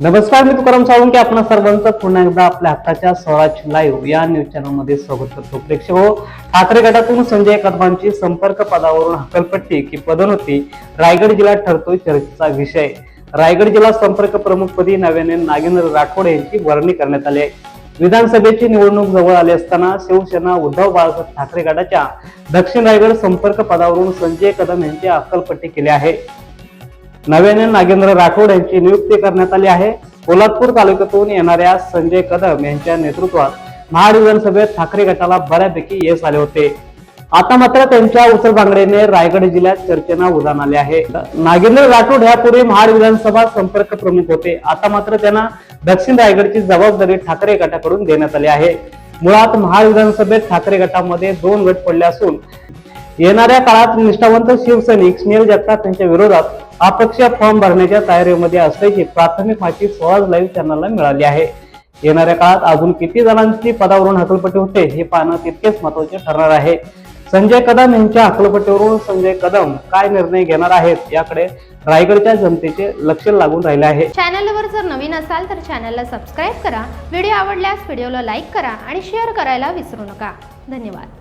नमस्कार मी तुकाराम सावंत आपणा सर्वांचं पुन्हा एकदा आपल्या हक्काच्या स्वराज लाईव्ह या न्यूज चॅनलमध्ये स्वागत करतो. प्रेक्षक हो ठाकरे गटातून संजय कदमांची संपर्क पदावरून हकलपट्टी की पदोन्नती रायगड जिल्ह्यात ठरतोय चर्चेचा विषय. रायगड जिल्हा संपर्क प्रमुखपदी नव्याने नागेंद्र राठोड यांची वर्णी करण्यात आली आहे. विधानसभेची निवडणूक जवळ आली असताना शिवसेना उद्धव बाळासाहेब ठाकरे गटाच्या दक्षिण रायगड संपर्क पदावरून संजय कदम यांची अक्कलपट्टी केली आहे. नव्याने नागेंद्र राठोड यांची नियुक्ती करण्यात आली आहे. पोलादपूर तालुक्यातून येणाऱ्या संजय कदम यांच्या नेतृत्वात महाड विधानसभेत ठाकरे गटाला बऱ्यापैकी यश आले होते. आता मात्र त्यांच्या उचलबांगडीने रायगड जिल्ह्यात चर्चेना उधाण आले आहे. नागेंद्र राठोड यापूर्वी महाड विधानसभा संपर्क प्रमुख होते. आता मात्र त्यांना दक्षिण रायगडची जबाबदारी ठाकरे गटाकडून देण्यात आली आहे. मुळात महाड विधानसभेत ठाकरे गटामध्ये दोन गट पडले असून येणाऱ्या काळात निष्ठावंत शिवसैनिक स्नेहल जगताप यांच्या विरोधात अपक्ष फॉर्म भरण्याच्या तयारीमध्ये असल्याची प्राथमिक माहिती स्वराज लाईव्ह चॅनलला मिळाली आहे. येणाऱ्या काळात अजून किती जणांची पदावरून हकलपट्टी होते हे पाहणं तितकेच महत्त्वाचे ठरणार आहे. संजय कदम यांच्या हकलपट्टीवरून संजय कदम काय निर्णय घेणार आहेत याकडे रायगडच्या जनतेचे लक्ष लागून राहिले आहे. चॅनलवर जर नवीन असाल तर चॅनलला सबस्क्राईब करा. व्हिडिओ आवडल्यास व्हिडिओला लाईक करा आणि शेअर करायला विसरू नका. धन्यवाद.